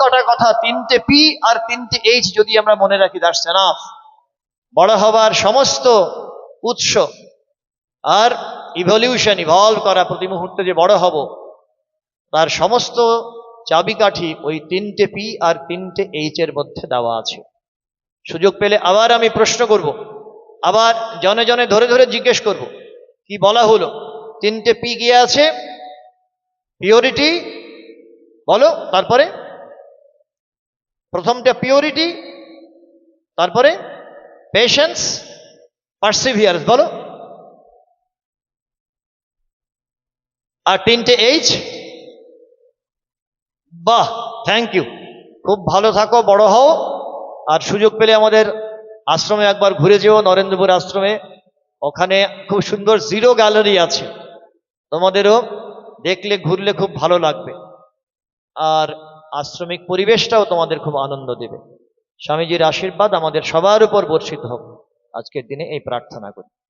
কটা কথা? তিনটে পি আর তিনটে এইচ যদি আমরা মনে রাখি দ্যাটস এনাফ বড় হবার সমস্ত উৎস আর ইভলিউশন ইভলভ করা প্রতি মুহূর্তে যে বড় হব, তার সমস্ত চাবিকাঠি ওই তিনটে পি আর তিনটে এইচ এর মধ্যে দেওয়া আছে। সুযোগ পেলে আবার আমি প্রশ্ন করব, আবার জনে জনে ধরে ধরে জিজ্ঞেস করব, কি বলা হলো? তিনটে পি গিয়ে আছে? পিওরিটি বলো, তারপরে? প্রথমটা পিওরিটি তারপরে পেশেন্স পার্সিভিয়ার্স বলো। আর তিনটে এইচ বাহ থ্যাংক ইউ খুব ভালো থাকো, বড় হও। আর সুযোগ পেলে আমাদের আশ্রমে একবার ঘুরে যেও, নরেন্দ্রপুর আশ্রমে। ওখানে খুব সুন্দর জিরো গ্যালারি আছে। তোমাদেরও দেখলে, ঘুরলে খুব ভালো লাগবে। আর আশ্রমিক পরিবেশটাও তোমাদের খুব আনন্দ দেবে। স্বামীজির আশীর্বাদ আমাদের সবার উপর বর্ষিত হোক। আজকের দিনে এই প্রার্থনা করি।